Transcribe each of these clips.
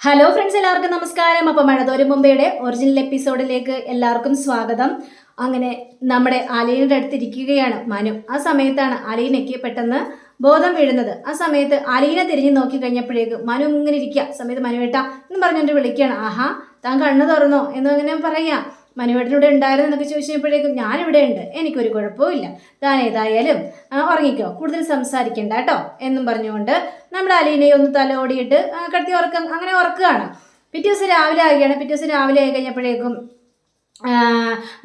Hello friends എല്ലാവർക്കും നമസ്കാരം. അപ്പോൾ മഴതോരും മുമ്പയുടെ ഒറിജിനൽ എപ്പിസോഡിലേക്ക് എല്ലാവർക്കും സ്വാഗതം. അങ്ങനെ നമ്മുടെ അലീനയുടെ അടുത്തിരിക്കുകയാണ് മനു. ആ സമയത്താണ് അലീനയ്ക്ക് പെട്ടെന്ന് ബോധം വീഴുന്നത്. ആ സമയത്ത് അലീന തിരിഞ്ഞു നോക്കി കഴിഞ്ഞപ്പോഴേക്ക് മനു ഇങ്ങനെ ഇരിക്കുക. സമയത്ത് മനു മനുവേട്ട എന്ന് പറഞ്ഞുകൊണ്ട് വിളിക്കുകയാണ്. ആഹാ താൻ കണ്ണു തുറന്നോ? എന്ന് അങ്ങനെ പറയാ. മനുവേട്ടനിവിടെ ഉണ്ടായിരുന്നു എന്നൊക്കെ ചോദിച്ചപ്പോഴേക്കും ഞാനിവിടെ ഉണ്ട് എനിക്കൊരു കുഴപ്പമില്ല താൻ ഏതായാലും ഉറങ്ങിക്കോ. കൂടുതൽ സംസാരിക്കണ്ട കേട്ടോ എന്നും പറഞ്ഞുകൊണ്ട് നമ്മുടെ അലീനയെ ഒന്ന് തലോടിയിട്ട് കടത്തി ഉറക്കം അങ്ങനെ ഉറക്കുകയാണ്. പിറ്റേ ദിവസം രാവിലെ ആകുകയാണ് പിറ്റേ ദിവസം രാവിലെ ആയി കഴിഞ്ഞപ്പോഴേക്കും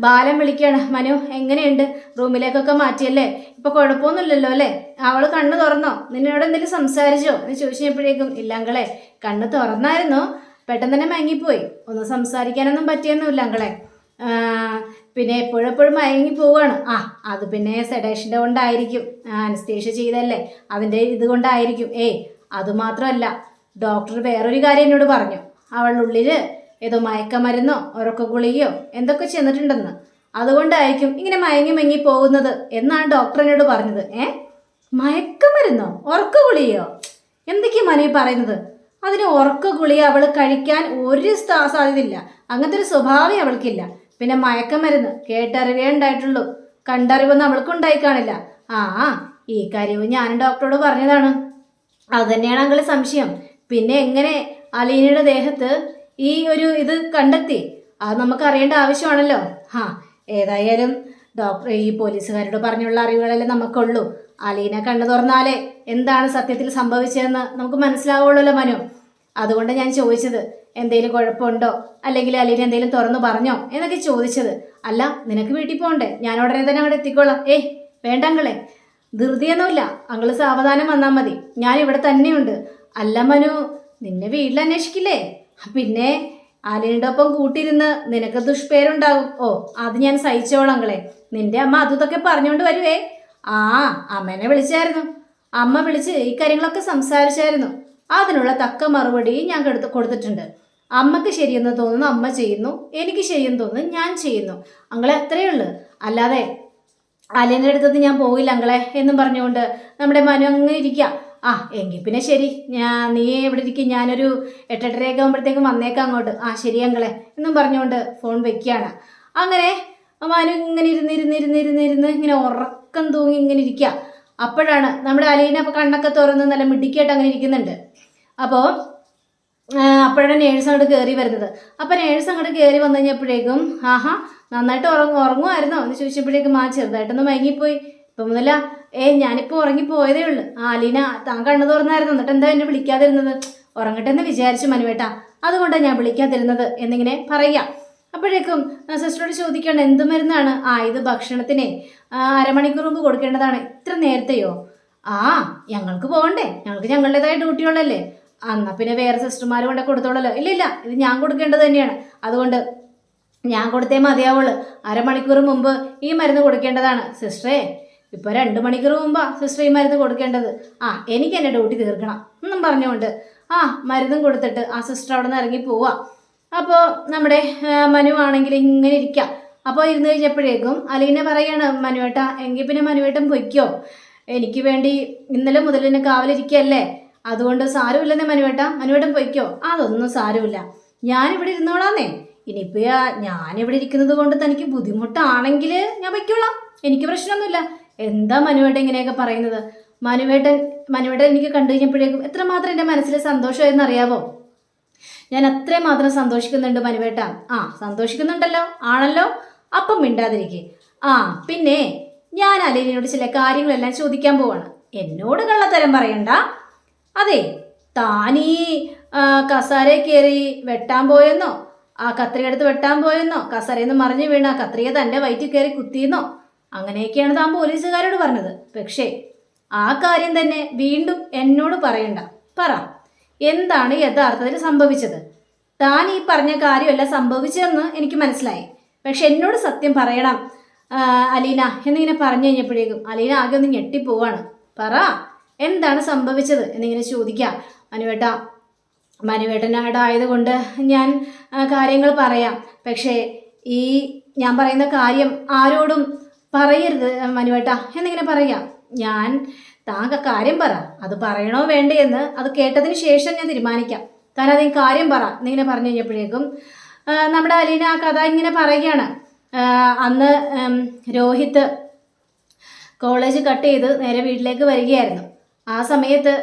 ബാലം വിളിക്കുകയാണ് മനു എങ്ങനെയുണ്ട്? റൂമിലേക്കൊക്കെ മാറ്റിയല്ലേ? ഇപ്പൊ കുഴപ്പമൊന്നുമില്ലല്ലോ അല്ലേ? അവൾ കണ്ണ് തുറന്നോ? നിന്നോട് എന്തെങ്കിലും സംസാരിച്ചോ? എന്ന് ചോദിച്ചു കഴിഞ്ഞപ്പോഴേക്കും ഇല്ല അങ്കളെ കണ്ണ് തുറന്നായിരുന്നു. പെട്ടെന്ന് തന്നെ മയങ്ങിപ്പോയി. ഒന്നും സംസാരിക്കാനൊന്നും പറ്റിയൊന്നുമില്ല അങ്കളെ. പിന്നെ എപ്പോഴെപ്പോഴും മയങ്ങി പോവാണ്. ആ അത് പിന്നെ സെഡേഷന്റെ കൊണ്ടായിരിക്കും. അനസ്തേഷ്യ ചെയ്തല്ലേ അതിന്റെ ഇത് കൊണ്ടായിരിക്കും. ഏയ് അതുമാത്രമല്ല ഡോക്ടർ വേറൊരു കാര്യം എന്നോട് പറഞ്ഞു. അവളുടെ ഉള്ളിൽ ഏതോ മയക്കമരുന്നോ ഉറക്ക ഗുളികയോ എന്തൊക്കെ ചെന്നിട്ടുണ്ടെന്ന്. അതുകൊണ്ടായിരിക്കും ഇങ്ങനെ മയങ്ങി മയങ്ങി പോകുന്നത് എന്നാണ് ഡോക്ടർ എന്നോട് പറഞ്ഞത്. ഏ? മയക്കമരുന്നോ ഉറക്ക ഗുളികയോ? എന്തൊക്കെയാണ് മനീ പറയുന്നത്? അതിന് ഉറക്ക ഗുളിക അവൾ കഴിക്കാൻ ഒരു സാധ്യതയില്ല. അങ്ങനത്തെ ഒരു സ്വഭാവം അവൾക്കില്ല. പിന്നെ മയക്കമരുന്ന് കേട്ടറിവേ ഉണ്ടായിട്ടുള്ളൂ. കണ്ടറിവൊന്നും അവൾക്കുണ്ടായി കാണില്ല. ആ ഈ കാര്യവും ഞാൻ ഡോക്ടറോട് പറഞ്ഞതാണ്. അത് തന്നെയാണ് സംശയം. പിന്നെ എങ്ങനെ അലീനയുടെ ദേഹത്ത് ഈ ഒരു ഇത് കണ്ടെത്തി? അത് നമുക്ക് അറിയേണ്ട ആവശ്യമാണല്ലോ. ഹാ ഏതായാലും ഡോക്ടർ ഈ പോലീസുകാരോട് പറഞ്ഞുള്ള അറിവുകളല്ലേ നമുക്കുള്ളൂ. അലീന കണ്ണു തുറന്നാലേ എന്താണ് സത്യത്തിൽ സംഭവിച്ചതെന്ന് നമുക്ക് മനസ്സിലാവുള്ളൂല്ലോ മനു. അതുകൊണ്ട് ഞാൻ ചോദിച്ചത് എന്തെങ്കിലും കുഴപ്പമുണ്ടോ? അല്ലെങ്കിൽ അലീന എന്തെങ്കിലും തുറന്നു പറഞ്ഞോ? എന്നൊക്കെ ചോദിച്ചത്. അല്ല നിനക്ക് വീട്ടിൽ പോകണ്ടേ ഞാൻ ഉടനെ തന്നെ അവിടെ എത്തിക്കോളാം. ഏയ് വേണ്ട അങ്ങളെ. ധൃതിയൊന്നുമില്ല. അങ്ങൾ സാവധാനം വന്നാൽ മതി. ഞാൻ ഇവിടെ തന്നെയുണ്ട്. അല്ല മനു നിന്നെ വീട്ടിൽ അന്വേഷിക്കില്ലേ? പിന്നെ ആലിയുടെ ഒപ്പം കൂട്ടിയിരുന്ന് നിനക്ക് ദുഷ്പേരുണ്ടാകും. ഓ അത് ഞാൻ സഹിച്ചോളാം അങ്ങളെ. നിന്റെ അമ്മ അതൊക്കെ ഇതൊക്കെ പറഞ്ഞുകൊണ്ട് വരുവേ. ആ അമ്മേനെ വിളിച്ചായിരുന്നു. അമ്മ വിളിച്ച് ഈ കാര്യങ്ങളൊക്കെ സംസാരിച്ചായിരുന്നു. അതിനുള്ള തക്ക മറുപടി ഞാൻ കൊടുത്ത് കൊടുത്തിട്ടുണ്ട്. അമ്മയ്ക്ക് ശരിയെന്ന് തോന്നുന്നു അമ്മ ചെയ്യുന്നു എനിക്ക് ശരിയെന്ന് തോന്നുന്നു ഞാൻ ചെയ്യുന്നു. അങ്ങളെ അത്രയേ ഉള്ളൂ. അല്ലാതെ അലേന്റെ അടുത്തത് ഞാൻ പോയില്ല അങ്ങളെ എന്നും പറഞ്ഞുകൊണ്ട് നമ്മുടെ മനു അങ്ങനെ ഇരിക്കുക ആ എങ്കിൽ പിന്നെ ശരി. ഞാൻ നീ എവിടെ ഇരിക്കും. ഞാനൊരു എട്ടെട്ടരയൊക്കെ ആകുമ്പോഴത്തേക്കും വന്നേക്കാം അങ്ങോട്ട്. ആ ശരി അങ്ങളെ എന്നും പറഞ്ഞുകൊണ്ട് ഫോൺ വെക്കുകയാണ് അങ്ങനെ മനു ഇങ്ങനെ ഇരുന്ന് ഇരുന്ന് ഇരുന്ന് ഇരുന്ന് ഇരുന്ന് ഇങ്ങനെ ഉറക്കം തൂങ്ങി ഇങ്ങനെ ഇരിക്കുക അപ്പോഴാണ് നമ്മുടെ അലീന അപ്പോൾ കണ്ണൊക്കെ തുറന്ന് നല്ല മിടിക്കായിട്ട് അങ്ങനെ ഇരിക്കുന്നുണ്ട്. അപ്പോൾ അപ്പോഴാണ് നേഴ്സ് അങ്ങോട്ട് കയറി വരുന്നത്. അപ്പോൾ നേഴ്സ് അങ്ങോട്ട് കയറി വന്നു കഴിഞ്ഞപ്പോഴേക്കും ആഹാ നന്നായിട്ട് ഉറങ്ങും ഉറങ്ങുമായിരുന്നോ? എന്ന് ചോദിച്ചപ്പോഴേക്കും ആ ചെറുതായിട്ടൊന്ന് മയങ്ങിപ്പോയി. ഇപ്പം മുതല ഏ ഞാനിപ്പോൾ ഉറങ്ങിപ്പോയതേ ഉള്ളൂ. ആ അലീന താൻ കണ്ണു തുറന്നായിരുന്നു. എന്നിട്ട് എന്താ എന്നെ വിളിക്കാതിരുന്നത്? ഉറങ്ങട്ടെ എന്ന് വിചാരിച്ചു മനുവേട്ട. അതുകൊണ്ടാണ് ഞാൻ വിളിക്കാതിരുന്നത് എന്നിങ്ങനെ പറയാം അപ്പോഴേക്കും സിസ്റ്ററോട് ചോദിക്കേണ്ട എന്ത് മരുന്നാണ്? ആ ഇത് ഭക്ഷണത്തിനെ അരമണിക്കൂർ മുമ്പ് കൊടുക്കേണ്ടതാണ്. ഇത്ര നേരത്തെയോ? ആ ഞങ്ങൾക്ക് പോകണ്ടേ. ഞങ്ങൾക്ക് ഞങ്ങളുടേതായ ഡ്യൂട്ടിയുള്ളല്ലേ എന്നാൽ പിന്നെ വേറെ സിസ്റ്റർമാർ കൊണ്ടേ കൊടുത്തോളല്ലോ. ഇല്ല ഇല്ല ഇത് ഞാൻ കൊടുക്കേണ്ടത് തന്നെയാണ്. അതുകൊണ്ട് ഞാൻ കൊടുത്തേ മതിയാവുള്ളൂ. അരമണിക്കൂർ മുമ്പ് ഈ മരുന്ന് കൊടുക്കേണ്ടതാണ്. സിസ്റ്ററേ ഇപ്പോൾ രണ്ട് മണിക്കൂർ മുമ്പാ സിസ്റ്റർ ഈ മരുന്ന് കൊടുക്കേണ്ടത്. ആ എനിക്ക് എന്റെ ഡ്യൂട്ടി തീർക്കണം. എന്നും പറഞ്ഞുകൊണ്ട് ആ മരുന്നും കൊടുത്തിട്ട് ആ സിസ്റ്റർ അവിടെ നിന്ന് ഇറങ്ങി പോവാ. അപ്പോൾ നമ്മുടെ മനു ആണെങ്കിൽ ഇങ്ങനെ ഇരിക്കാം. അപ്പോൾ ഇരുന്ന് കഴിഞ്ഞപ്പോഴേക്കും അലീന പറയാണ് മനുവേട്ട എങ്കിൽ പിന്നെ മനുവേട്ടൻ പൊയ്ക്കോ. എനിക്ക് വേണ്ടി ഇന്നലെ മുതൽ എന്നെ കാവലിരിക്കുകയല്ലേ അതുകൊണ്ട് സാരമില്ലെന്നേ മനുവേട്ട. മനുവേട്ടൻ പൊയ്ക്കോ. അതൊന്നും സാരമില്ല. ഞാനിവിടെ ഇരുന്നോളാന്നേ. ഇനിയിപ്പോൾ ഞാനിവിടെ ഇരിക്കുന്നത് കൊണ്ട് തനിക്ക് ബുദ്ധിമുട്ടാണെങ്കിൽ ഞാൻ പൊയ്ക്കോളാം. എനിക്ക് പ്രശ്നമൊന്നുമില്ല. എന്താ മനുവേട്ടൻ ഇങ്ങനെയൊക്കെ പറയുന്നത്? മനുവേട്ടൻ മനുവേട്ടൻ എനിക്ക് കണ്ടു കഴിഞ്ഞപ്പോഴേക്കും എത്രമാത്രം എന്റെ മനസ്സിൽ സന്തോഷമായെന്ന് അറിയാവോ ഞാൻ അത്രയും മാത്രം സന്തോഷിക്കുന്നുണ്ട് മനുവേട്ട. ആ സന്തോഷിക്കുന്നുണ്ടല്ലോ. ആണല്ലോ? അപ്പം മിണ്ടാതിരിക്കെ. ആ പിന്നെ ഞാൻ അലീനോട് ചില കാര്യങ്ങളെല്ലാം ചോദിക്കാൻ പോവാണ്. എന്നോട് കള്ളത്തരം പറയണ്ട. അതെ താനീ കസാരയെ കയറി വെട്ടാൻ പോയെന്നോ? ആ കത്രിക എടുത്ത് വെട്ടാൻ പോയെന്നോ? കസരയിൽ മറിഞ്ഞു വീണ ആ കത്രിക തന്റെ വയറ്റിൽ കയറി കുത്തിയെന്നോ? അങ്ങനെയൊക്കെയാണ് താൻ പോലീസുകാരോട് പറഞ്ഞത്. പക്ഷേ ആ കാര്യം തന്നെ വീണ്ടും എന്നോട് പറയണ്ട. പറ എന്താണ് യഥാർത്ഥത്തിൽ സംഭവിച്ചത്? താൻ ഈ പറഞ്ഞ കാര്യമല്ല സംഭവിച്ചതെന്ന് എനിക്ക് മനസ്സിലായി. പക്ഷെ എന്നോട് സത്യം പറയണം. അലീന എന്നിങ്ങനെ പറഞ്ഞു കഴിഞ്ഞപ്പോഴേക്കും അലീന ആകെ ഒന്ന് ഞെട്ടിപ്പോവാണ്. പറ എന്താണ് സംഭവിച്ചത് എന്നിങ്ങനെ ചോദിക്കാം. മനുവേട്ട മനുവേട്ടനായതുകൊണ്ട് ഞാൻ കാര്യങ്ങൾ പറയാം. പക്ഷേ ഈ ഞാൻ പറയുന്ന കാര്യം ആരോടും പറയരുത് മനുവേട്ട എന്നിങ്ങനെ പറയാം. ഞാൻ താങ്ക കാര്യം പറ. അത് പറയണോ വേണ്ടേ എന്ന് അത് കേട്ടതിന് ശേഷം ഞാൻ തീരുമാനിക്കാം. താൻ അധികം കാര്യം പറ. എന്നിങ്ങനെ പറഞ്ഞു കഴിഞ്ഞപ്പോഴേക്കും നമ്മുടെ അലീന ആ കഥ ഇങ്ങനെ പറയുകയാണ്. അന്ന് രോഹിത് കോളേജ് കട്ട് ചെയ്ത് നേരെ വീട്ടിലേക്ക് വരികയായിരുന്നു. ആ സമയത്ത്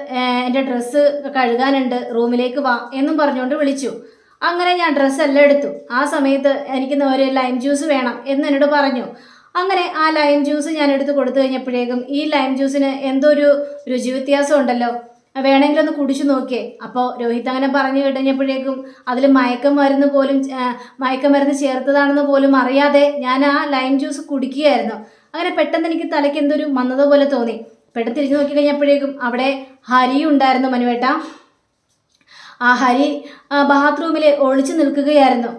എന്റെ ഡ്രസ്സ് കഴുകാനുണ്ട് റൂമിലേക്ക് വാ എന്നും പറഞ്ഞുകൊണ്ട് വിളിച്ചു. അങ്ങനെ ഞാൻ ഡ്രസ്സെല്ലാം എടുത്തു. ആ സമയത്ത് എനിക്ക് ഒരു ലൈം ജ്യൂസ് വേണം എന്ന് എന്നോട് പറഞ്ഞു. അങ്ങനെ ആ ലൈം ജ്യൂസ് ഞാൻ എടുത്ത് കൊടുത്തു കഴിഞ്ഞപ്പോഴേക്കും ഈ ലൈം ജ്യൂസിന് എന്തോ ഒരു രുചി വ്യത്യാസം ഉണ്ടല്ലോ. വേണമെങ്കിൽ ഒന്ന് കുടിച്ചു നോക്കിയേ. അപ്പോൾ രോഹിത് അങ്ങനെ പറഞ്ഞു കഴിഞ്ഞപ്പോഴേക്കും അതിൽ മയക്കമരുന്ന് പോലും മയക്കം മയക്കമരുന്ന് ചേർത്തതാണെന്ന് പോലും അറിയാതെ ഞാൻ ആ ലൈം ജ്യൂസ് കുടിക്കുകയായിരുന്നു. അങ്ങനെ പെട്ടെന്ന് എനിക്ക് തലയ്ക്ക് എന്തൊരു മന്നത പോലെ തോന്നി. പെട്ടെന്ന് തിരിഞ്ഞു നോക്കി കഴിഞ്ഞപ്പോഴേക്കും അവിടെ ഹരി ഉണ്ടായിരുന്നു മനുവേട്ട. ആ ഹരി ബാത്റൂമിൽ ഒളിച്ചു നിൽക്കുകയായിരുന്നു.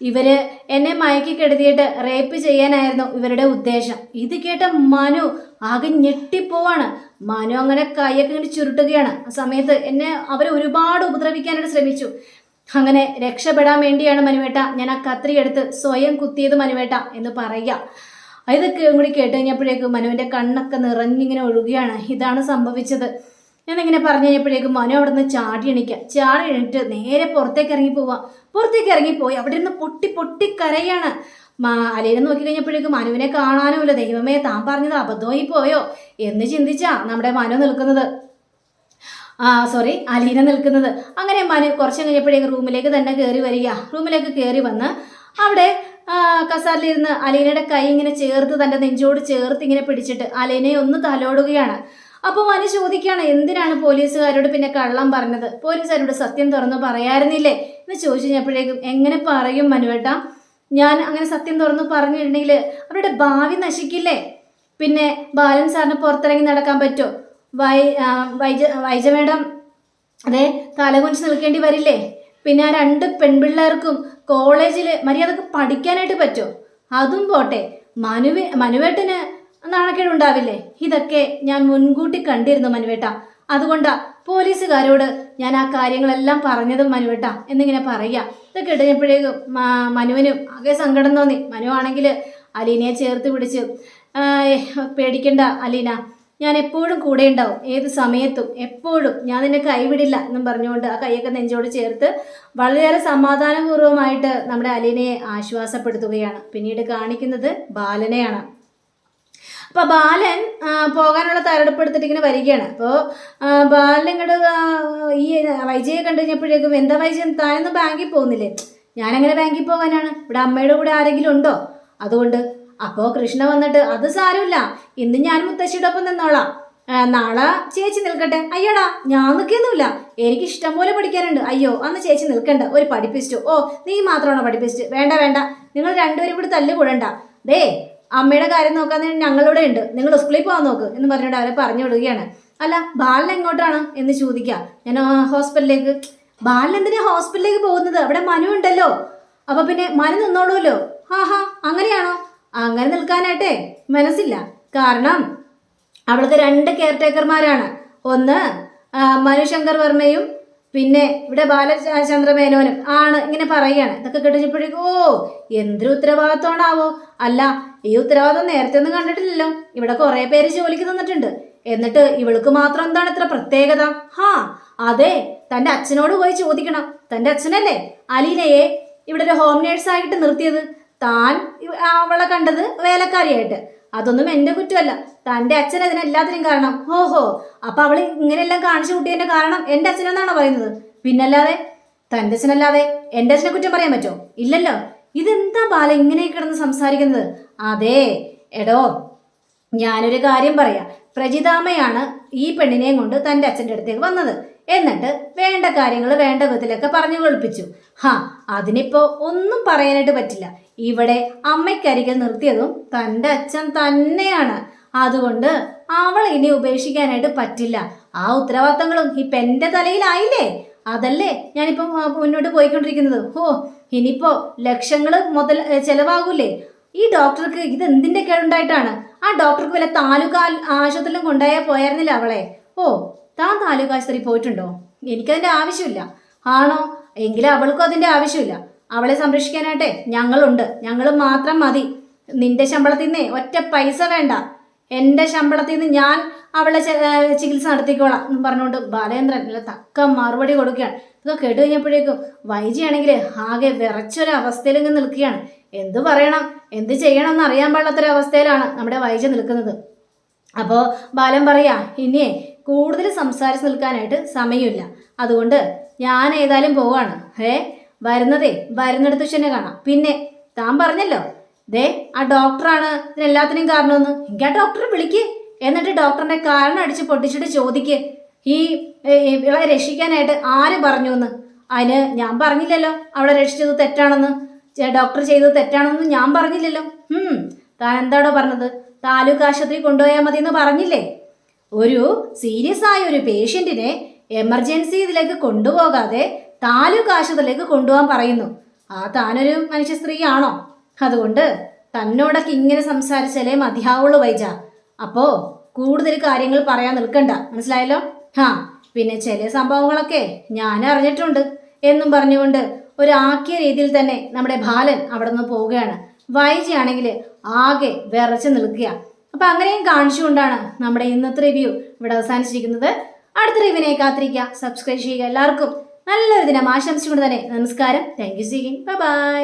ഇവർ എന്നെ മയക്കി കെടുത്തിയിട്ട് റേപ്പ് ചെയ്യാനായിരുന്നു ഇവരുടെ ഉദ്ദേശം. ഇത് കേട്ട മനു ആകെ ഞെട്ടിപ്പോവാണ്. മനു അങ്ങനെ കൈയൊക്കെ ഇങ്ങനെ ചുരുട്ടുകയാണ്. ആ സമയത്ത് എന്നെ അവർ ഒരുപാട് ഉപദ്രവിക്കാനായിട്ട് ശ്രമിച്ചു. അങ്ങനെ രക്ഷപ്പെടാൻ വേണ്ടിയാണ് മനുവേട്ട. ഞാൻ ആ കത്രി എടുത്ത് സ്വയം കുത്തിയത് മനുവേട്ട എന്ന് പറയുക. ഇതൊക്കെ കൂടി കേട്ട് കഴിഞ്ഞപ്പോഴേക്കും മനുവിന്റെ കണ്ണൊക്കെ നിറഞ്ഞിങ്ങനെ ഒഴുകുകയാണ്. ഇതാണ് സംഭവിച്ചത്. എന്നിങ്ങനെ പറഞ്ഞു കഴിഞ്ഞപ്പോഴേക്കും മനു അവിടെ നിന്ന് ചാടി എണിക്കുക ചാടി എണിട്ട് നേരെ പുറത്തേക്ക് ഇറങ്ങി പോവാ. പുറത്തേക്ക് ഇറങ്ങിപ്പോയി അവിടെ ഇരുന്ന് പൊട്ടി പൊട്ടി കരയാണ്. അലീനെ നോക്കി കഴിഞ്ഞപ്പോഴേക്കും മനുവിനെ കാണാനുമില്ല. ദൈവമേ താൻ പറഞ്ഞത് അബദ്ധമായി പോയോ? എന്ന് ചിന്തിച്ചാ നമ്മുടെ മനു നിൽക്കുന്നത്. ആ സോറി അലീന നിൽക്കുന്നത്. അങ്ങനെ മനു കുറച്ച് കഴിഞ്ഞപ്പോഴേക്കും റൂമിലേക്ക് തന്നെ കയറി വരിക. റൂമിലേക്ക് കയറി വന്ന് അവിടെ ആ, കസാരയിലിരുന്ന് അലീനയുടെ കൈ ഇങ്ങനെ ചേർത്ത് തന്റെ നെഞ്ചോട് ചേർത്ത് ഇങ്ങനെ പിടിച്ചിട്ട് അലീനയെ ഒന്ന് തലോടുകയാണ്. അപ്പോൾ മനു ചോദിക്കുകയാണ് എന്തിനാണ് പോലീസുകാരോട് പിന്നെ കള്ളം പറഞ്ഞത്? പോലീസുകാരോട് സത്യം തുറന്ന് പറയായിരുന്നില്ലേ എന്ന് ചോദിച്ചു കഴിഞ്ഞപ്പോഴേക്കും എങ്ങനെ പറയും മനുവേട്ട ഞാൻ അങ്ങനെ സത്യം തുറന്ന് പറഞ്ഞിട്ടുണ്ടെങ്കിൽ അവരുടെ ഭാവി നശിക്കില്ലേ? പിന്നെ ബാലൻ സാറിന് പുറത്തിറങ്ങി നടക്കാൻ പറ്റുമോ വൈ വൈജ വൈജ മേഡം അതെ തലകുനിച്ച് നിൽക്കേണ്ടി വരില്ലേ? പിന്നെ ആ രണ്ട് പെൺപിള്ളേർക്കും കോളേജിൽ മര്യാദയ്ക്ക് പഠിക്കാനായിട്ട് പറ്റുമോ അതും പോട്ടെ. മനുവേ മനുവേട്ടന് നാണക്കേടുണ്ടാവില്ലേ? ഇതൊക്കെ ഞാൻ മുൻകൂട്ടി കണ്ടിരുന്നു മനുവേട്ട. അതുകൊണ്ടാ പോലീസുകാരോട് ഞാൻ ആ കാര്യങ്ങളെല്ലാം പറഞ്ഞതും മനുവേട്ട എന്നിങ്ങനെ പറയുക. ഇതൊക്കെ ഇടഞ്ഞപ്പോഴേക്കും മനുവിനും ആകെ സങ്കടം തോന്നി. മനു ആണെങ്കിൽ അലീനയെ ചേർത്ത് പിടിച്ച് പേടിക്കണ്ട അലീന. ഞാൻ എപ്പോഴും കൂടെ ഉണ്ടാവും. ഏത് സമയത്തും എപ്പോഴും ഞാൻ നിന്നെ കൈവിടില്ല എന്നും പറഞ്ഞുകൊണ്ട് ആ കൈയൊക്കെ നെഞ്ചോട് ചേർത്ത് വളരെയേറെ സമാധാനപൂർവമായിട്ട് നമ്മുടെ അലീനയെ ആശ്വാസപ്പെടുത്തുകയാണ്. പിന്നീട് കാണിക്കുന്നത് ബാലനെയാണ്. അപ്പോൾ ബാലൻ പോകാനുള്ള തയ്യാറെടുപ്പെടുത്തിട്ട് ഇങ്ങനെ വരികയാണ് അപ്പോൾ ബാലൻ ഇങ്ങോട്ട് ഈ വൈജയെ കണ്ടു കഴിഞ്ഞപ്പോഴേക്കും എന്താ വൈജയൻ താനൊന്നും ബാങ്കിൽ പോകുന്നില്ലേ? ഞാനങ്ങനെ ബാങ്കിൽ പോകാനാണ്? ഇവിടെ അമ്മയുടെ കൂടെ ആരെങ്കിലും ഉണ്ടോ? അതുകൊണ്ട് അപ്പോൾ കൃഷ്ണ വന്നിട്ട് അത് സാരമില്ല. ഇന്ന് ഞാൻ മുത്തശ്ശിയുടെ ഒപ്പം നിന്നോളാം. നാളെ ചേച്ചി നിൽക്കട്ടെ. അയ്യോടാ ഞാൻ നിൽക്കുന്നില്ല എനിക്ക് ഇഷ്ടം പോലെ പഠിക്കാനുണ്ട്. അയ്യോ അന്ന് ചേച്ചി നിൽക്കണ്ട. ഒരു പഠിപ്പിച്ചു ഓ നീ മാത്രമാണോ പഠിപ്പിച്ചു വേണ്ട വേണ്ട. നിങ്ങൾ രണ്ടുപേരും ഇവിടെ തല്ലുകൂടണ്ട ദേ അമ്മയുടെ കാര്യം നോക്കാൻ ഞങ്ങളിവിടെ ഉണ്ട്. നിങ്ങൾ സ്കൂളിൽ പോകാൻ നോക്ക് എന്ന് പറഞ്ഞിട്ട് അവരെ പറഞ്ഞു വിടുകയാണ്. അല്ല ബാലൻ എങ്ങോട്ടാണ് എന്ന് ചോദിക്കാം. ഞാൻ ഹോസ്പിറ്റലിലേക്ക്. ബാലൻ എന്തിനാ ഹോസ്പിറ്റലിലേക്ക് പോകുന്നത്? അവിടെ മനു ഉണ്ടല്ലോ. അപ്പൊ പിന്നെ മനു നിന്നോളൂല്ലോ. ആഹാ അങ്ങനെയാണോ? അങ്ങനെ നിൽക്കാനായിട്ടേ മനസ്സില്ല. കാരണം അവൾക്ക് രണ്ട് കെയർ ടേക്കർമാരാണ് ഒന്ന് മനു മനുശങ്കർ വർമ്മയും പിന്നെ ഇവിടെ ബാലചന്ദ്രമേനോനും ആണ് ഇങ്ങനെ പറയുകയാണ്. ഇതൊക്കെ കേട്ടപ്പോഴേക്കും ഓ എന്തൊരു ഉത്തരവാദിത്തമാണാവോ അല്ല ഈ ഉത്തരവാദിത്തം നേരത്തെ ഒന്നും കണ്ടിട്ടില്ലല്ലോ. ഇവിടെ കുറെ പേര് ജോലിക്ക് തന്നിട്ടുണ്ട്. എന്നിട്ട് ഇവൾക്ക് മാത്രം എന്താണ് ഇത്ര പ്രത്യേകത? ഹാ അതെ തന്റെ അച്ഛനോട് പോയി ചോദിക്കണം. തന്റെ അച്ഛനല്ലേ അലീനയെ ഇവിടെ ഒരു ഹോം നേഴ്സായിട്ട് നിർത്തിയത്? താൻ അവളെ കണ്ടത് വേലക്കാരിയായിട്ട്. അതൊന്നും എന്റെ കുറ്റമല്ല. തന്റെ അച്ഛൻ അതിനെല്ലാത്തിനും കാരണം. ഓഹോ അപ്പൊ അവൾ ഇങ്ങനെയെല്ലാം കാണിച്ചു കൂട്ടിയതിന്റെ കാരണം എന്റെ അച്ഛനെന്നാണോ പറയുന്നത്? പിന്നല്ലാതെ തന്റെ അച്ഛനല്ലാതെ എന്റെ അച്ഛനെ കുറ്റം പറയാൻ പറ്റോ? ഇല്ലല്ലോ. ഇതെന്താ ബാല ഇങ്ങനെ കിടന്ന് സംസാരിക്കുന്നത്? അതെ എടോ ഞാനൊരു കാര്യം പറയാം. പ്രജിതാമ്മയാണ് ഈ പെണ്ണിനെയും കൊണ്ട് തന്റെ അച്ഛന്റെ അടുത്തേക്ക് വന്നത്. എന്നിട്ട് വേണ്ട കാര്യങ്ങൾ വേണ്ട വിധത്തിലൊക്കെ പറഞ്ഞു കൊളിപ്പിച്ചു ഹാ അതിനിപ്പോ ഒന്നും പറയാനായിട്ട് പറ്റില്ല. ഇവിടെ അമ്മയ്ക്കരികെ നിർത്തിയതും തന്റെ അച്ഛൻ തന്നെയാണ്. അതുകൊണ്ട് അവൾ ഇനി ഉപേക്ഷിക്കാനായിട്ട് പറ്റില്ല. ആ ഉത്തരവാദിത്തങ്ങളും ഇപ്പൊ എന്റെ തലയിലായില്ലേ? അതല്ലേ ഞാനിപ്പം മുന്നോട്ട് പോയിക്കൊണ്ടിരിക്കുന്നത്. ഓ ഇനിയിപ്പോ ലക്ഷങ്ങൾ മുതൽ ചിലവാകൂലേ ഈ ഡോക്ടർക്ക് ഇത് എന്തിന്റെ കേടുണ്ടായിട്ടാണ്? ആ ഡോക്ടർക്ക് വല്ല താലൂക്ക് ആശുപത്രിയിലും കൊണ്ടുപോയാൽ പോയായിരുന്നില്ല അവളെ? ഓ താൻ താലൂക്ക് ആശുപത്രി പോയിട്ടുണ്ടോ? എനിക്കതിന്റെ ആവശ്യമില്ല. ആണോ? എങ്കിലും അവൾക്കും അതിന്റെ ആവശ്യമില്ല. അവളെ സംരക്ഷിക്കാനായിട്ടെ ഞങ്ങളുണ്ട്. ഞങ്ങൾ മാത്രം മതി. നിന്റെ ശമ്പളത്തിൽ നിന്നേ ഒറ്റ പൈസ വേണ്ട. എന്റെ ശമ്പളത്തിൽ നിന്ന് ഞാൻ അവളെ ചികിത്സ നടത്തിക്കോളാം എന്ന് പറഞ്ഞുകൊണ്ട് ബാലേന്ദ്രൻ നല്ല തക്ക മറുപടി കൊടുക്കുകയാണ്. ഇതൊക്കെ കേട്ട് കഴിഞ്ഞപ്പോഴേക്കും വൈജിയാണെങ്കിൽ ആകെ വിറച്ചൊരു അവസ്ഥയിൽ ഇങ്ങ് നിൽക്കുകയാണ്. എന്ത് പറയണം? എന്ത് ചെയ്യണം എന്ന് അറിയാൻ പാടില്ലാത്തൊരവസ്ഥയിലാണ് നമ്മുടെ വൈജ നിൽക്കുന്നത്. അപ്പോൾ ബാലൻ പറയാ ഇനിയേ കൂടുതൽ സംസാരിച്ച് നിൽക്കാനായിട്ട് സമയമില്ല. അതുകൊണ്ട് ഞാൻ ഏതായാലും പോവാണ്. ഏ വരുന്നതേ വരുന്നിടത്ത് തന്നെ കാണാം. പിന്നെ താൻ പറഞ്ഞല്ലോ ദേ ആ ഡോക്ടറാണ് ഇതിനെല്ലാത്തിനും കാരണമെന്ന്. എനിക്ക് ആ ഡോക്ടറെ വിളിക്ക്. എന്നിട്ട് ഡോക്ടറിന്റെ കാരണം അടിച്ച് പൊട്ടിച്ചിട്ട് ചോദിക്ക്. ഈ ഇവളെ രക്ഷിക്കാനായിട്ട് ആര് പറഞ്ഞു എന്ന് അതിന് ഞാൻ പറഞ്ഞില്ലല്ലോ അവളെ രക്ഷിച്ചത് തെറ്റാണെന്ന്. ഡോക്ടർ ചെയ്തത് തെറ്റാണെന്ന് ഞാൻ പറഞ്ഞില്ലല്ലോ. ഉം താൻ എന്താടോ പറഞ്ഞത്? താലൂക്ക് ആശുപത്രി കൊണ്ടുപോയാൽ മതി എന്ന് പറഞ്ഞില്ലേ? ഒരു സീരിയസ് ആയ ഒരു പേഷ്യന്റിനെ എമർജൻസി ഇതിലേക്ക് കൊണ്ടുപോകാതെ താലൂക്ക് ആശുപത്രിയിലേക്ക് കൊണ്ടുപോകാൻ പറയുന്നു. ആ താനൊരു മനുഷ്യ സ്ത്രീയാണോ? അതുകൊണ്ട് തന്നോടൊക്കെ ഇങ്ങനെ സംസാരിച്ചാലേ മതിയാവുള്ളൂ വൈജ. അപ്പോ കൂടുതൽ കാര്യങ്ങൾ പറയാൻ നിൽക്കണ്ട. മനസ്സിലായല്ലോ? ഹാ പിന്നെ ചില സംഭവങ്ങളൊക്കെ ഞാൻ അറിഞ്ഞിട്ടുണ്ട്. എന്നും പറഞ്ഞുകൊണ്ട് ഒരു ആക്കിയ രീതിയിൽ തന്നെ നമ്മുടെ ബാലൻ അവിടെ നിന്ന് പോവുകയാണ്. വൈജയാണെങ്കിൽ ആകെ വിറച്ച് നിൽക്കുക. അപ്പൊ അങ്ങനെയും കാണിച്ചുകൊണ്ടാണ് നമ്മുടെ ഇന്നത്തെ റിവ്യൂ ഇവിടെ അവസാനിച്ചിരിക്കുന്നത്. അടുത്ത റിവ്യൂവിനെ കാത്തിരിക്കുക. സബ്സ്ക്രൈബ് ചെയ്യുക എല്ലാവർക്കും. നല്ലൊരു ദിനം ആശംസിച്ചുകൊണ്ട് തന്നെ നമസ്കാരം. Thank you seeking bye bye